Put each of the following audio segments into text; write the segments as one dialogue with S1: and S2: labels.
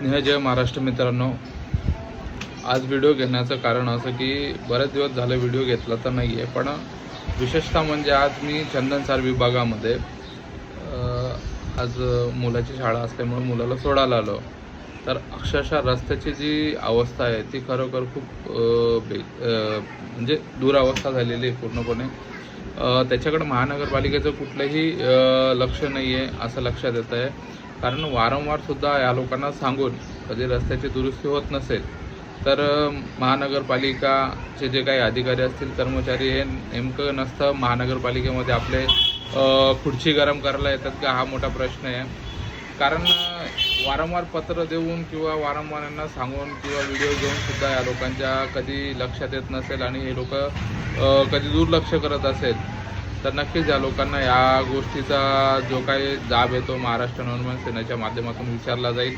S1: स्नेहजय महाराष्ट्र मित्रांनो. आज व्हिडिओ घेण्याचं कारण असं की बरेच दिवस झाले व्हिडिओ घेतला तर नाही आहे पण विशेषतः म्हणजे आज मी चंदनसार विभागामध्ये आज मुलाची शाळा असल्यामुळे मुलाला सोडायला आलो. तर अक्षरशः रस्त्याची जी अवस्था आहे ती खरोखर खूप बे म्हणजे दुरावस्था झालेली आहे पूर्णपणे. त्याच्याकडं महानगरपालिकेचं कुठलंही लक्ष नाही आहे असं लक्षात येतं आहे कारण वारंवार सुद्धा या लोकांना सांगून कधी रस्त्याची दुरुस्ती होत नसेल तर महानगरपालिकाचे जे काही अधिकारी असतील कर्मचारी हे नेमकं नसतं महानगरपालिकेमध्ये आपले खुर्ची गरम करायला येतात का हा मोठा प्रश्न आहे. कारण वारंवार पत्र देऊन किंवा वारंवार यांना सांगून किंवा व्हिडिओ घेऊन सुद्धा या लोकांच्या कधी लक्षात येत नसेल आणि हे लोक कधी दुर्लक्ष करत असेल तर नक्कीच या लोकांना या गोष्टीचा जो काही जाब येतो महाराष्ट्र नवनिर्माण सेनेच्या माध्यमातून विचारला जाईल.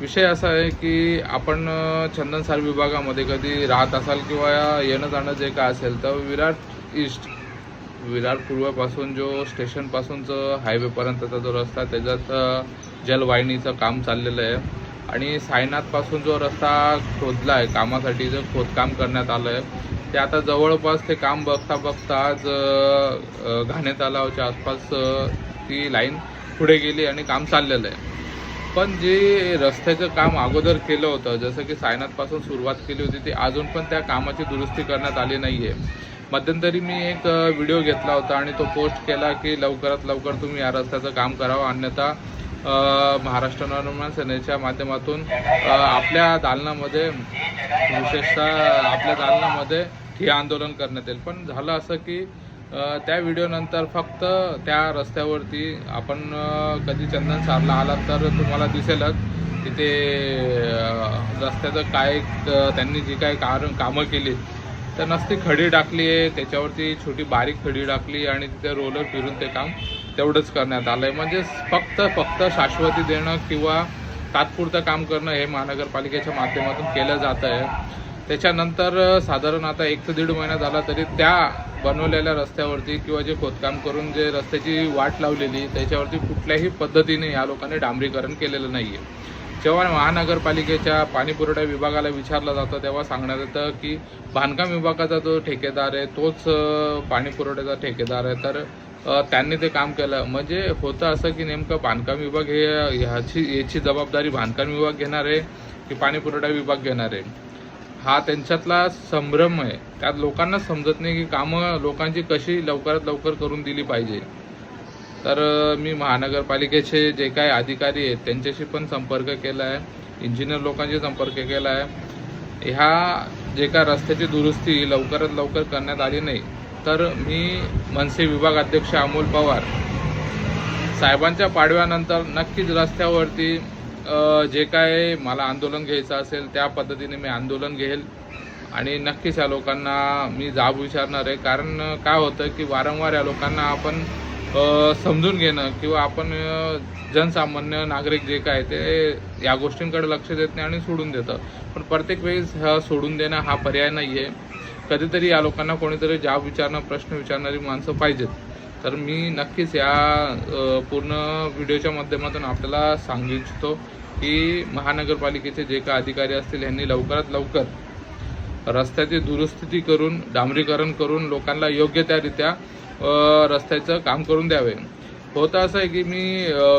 S1: विषय असा आहे की आपण चंदनसार विभागामध्ये कधी राहत असाल किंवा येणं जाणं जे काय असेल तर विराट ईस्ट विरार पूर्वपासून जो स्टेशनपासूनचं हायवेपर्यंतचा जो रस्ता आहे, त्याच्यात जलवाहिनीचं काम चाललेलं आहे. आणि सायनाथपासून जो रस्ता खोदला आहे कामासाठी जो खोदकाम करण्यात आलं आहे ते आता जवळपास ते काम बघता बघता आज घाणे तलावाच्या आसपास ती लाईन पुढे गेली आणि काम चाललेलं आहे. पण जे रस्त्याचं काम अगोदर केलं होतं जसं की सायनाथपासून सुरुवात केली होती ती अजून पण त्या कामाची दुरुस्ती करण्यात आली नाही आहे मध्यंतरी मी एक व्हिडिओ घेतला होता आणि तो पोस्ट केला की लवकरात लवकर तुम्ही या रस्त्याचं काम करावं. अन्यथा महाराष्ट्र नवनिर्माण सेनेच्या माध्यमातून आपल्या दालनामध्ये विशेषतः आपल्या दालनामध्ये हे आंदोलन करण्यात येईल. पण झालं असं की त्या व्हिडिओनंतर फक्त त्या रस्त्यावरती आपण कधी चंदन सारला आलात तर तुम्हाला दिसेलच तिथे रस्त्याचं काय त्यांनी जी काही कारण कामं केली तर नसती खडी टाकली आहे त्याच्यावरती छोटी बारीक खडी टाकली आणि तिथे रोलर फिरून ते काम तेवढंच करण्यात आलं आहे म्हणजे फक्त फक्त शाश्वती देणं किंवा तात्पुरतं काम करणं हे महानगरपालिकेच्या माध्यमातून केलं जातं आहे. त्याच्यानंतर साधारण आता एक ते दीड महिना झाला तरी त्या बनवलेल्या रस्त्यावरती किंवा जे खोदकाम करून जे रस्त्याची वाट लावलेली त्याच्यावरती कुठल्याही पद्धतीने या लोकांनी डांबरीकरण केलेलं नाही आहे जेव्हा महानगरपालिकेच्या पाणीपुरवठा विभागाला विचारलं जातं तेव्हा सांगण्यात येतं की बांधकाम विभागाचा जो ठेकेदार आहे तोच पाणीपुरवठ्याचा ठेकेदार आहे. तर त्यांनी ते काम केलं. म्हणजे होतं असं की नेमकं बांधकाम विभाग हे ह्याची याची जबाबदारी बांधकाम विभाग घेणार आहे की पाणीपुरवठा विभाग घेणार आहे? हा त्यांच्यातला संभ्रम आहे. त्यात लोकांना समजत नाही की कामं लोकांची कशी लवकरात लवकर करून दिली पाहिजे. तर मी महानगरपालिकेचे जे काही अधिकारी आहेत त्यांच्याशी पण संपर्क केला आहे इंजिनियर लोकांशी संपर्क केला आहे ह्या जे काय रस्त्याची दुरुस्ती लवकरात लवकर करण्यात आली नाही तर मी मनसे विभाग अध्यक्ष अमोल पवार साहेबांच्या पाडव्यानंतर नक्कीच रस्त्यावरती जे काय मला आंदोलन घ्यायचं असेल त्या पद्धतीने मी आंदोलन घेईल. आणि नक्कीच या लोकांना मी जाब विचारणार आहे. कारण काय होतं की वारंवार या लोकांना आपण समजून घेणं किंवा आपण जनसामान्य नागरिक जे काय ते या गोष्टींकडे लक्ष देत नाही आणि सोडून देतं पण प्रत्येक वेळेस हा सोडून देणं हा पर्याय नाही आहे कधीतरी या लोकांना कोणीतरी जाब विचारणं प्रश्न विचारणारी माणसं पाहिजेत. तर मी नक्कीच या पूर्ण व्हिडिओच्या माध्यमातून आपल्याला सांगू इच्छितो की महानगरपालिकेचे जे काही अधिकारी असतील यांनी लवकरात लवकर रस्त्याची दुरुस्ती करून डांबरीकरण करून लोकांना योग्य त्यारित्या रस्त्याचं काम करून द्यावे. होतं असं आहे की मी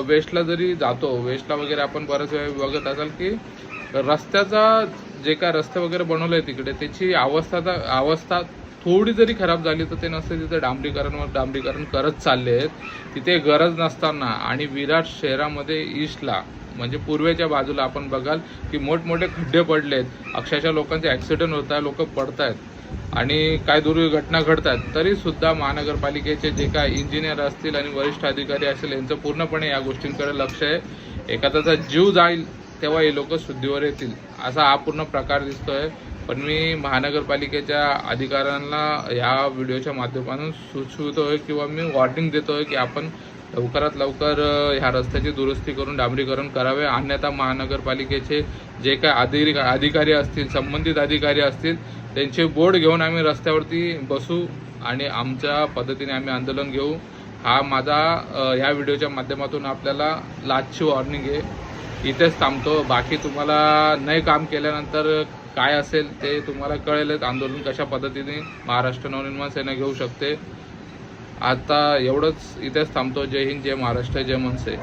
S1: वेस्टला जरी जातो वेस्टला वगैरे आपण बऱ्याच वेळ बघत असाल की रस्त्याचा जे काय रस्ते वगैरे बनवले आहे तिकडे त्याची अवस्था अवस्था थोडी जरी खराब झाली तर ते नसते तिथे डांबरीकरणवर डांबरीकरण करत चालले आहेत. तिथे गरज नसताना आणि विराट शहरामध्ये ईस्टला म्हणजे पूर्वेच्या बाजूला आपण बघाल की मोठमोठे खड्डे पडले आहेत अक्षरशः लोकांचे ॲक्सिडेंट होत आहे लोक पडत आहेत आणि काय दुर्घटना घडतात तरी सुद्धा महानगरपालिकेचे जे काय इंजिनियर असतील आणि वरिष्ठ अधिकारी असतील यांचं पूर्णपणे या गोष्टींकडे लक्ष आहे. एखाद्याचा जीव जाईल तेव्हा हे लोक शुद्धीवर येतील असा हा पूर्ण प्रकार दिसतोय. पण मी महानगरपालिकेच्या अधिकाऱ्यांना या व्हिडिओच्या माध्यमातून सुचवतोय किंवा मी वॉर्निंग देतोय की आपण लवकरात लवकर ह्या रस्त्याची दुरुस्ती करून डांबरीकरण करावे. अन्यथा महानगरपालिकेचे जे काय अधिका अधिकारी असतील संबंधित अधिकारी असतील त्यांचे बोर्ड घेऊन आम्ही रस्त्यावरती बसू आणि आमच्या पद्धतीने आम्ही आंदोलन घेऊ. हा माझा ह्या व्हिडिओच्या माध्यमातून आपल्याला लाचची वॉर्निंग आहे. इथेच थांबतो. बाकी तुम्हाला नाही काम केल्यानंतर काय असेल ते तुम्हाला कळेलच. आंदोलन कशा पद्धतीने महाराष्ट्र नवनिर्माण सेना घेऊ शकते. आता एवढंच इथेच थांबतो. जय हिंद जय महाराष्ट्र जय मनसे.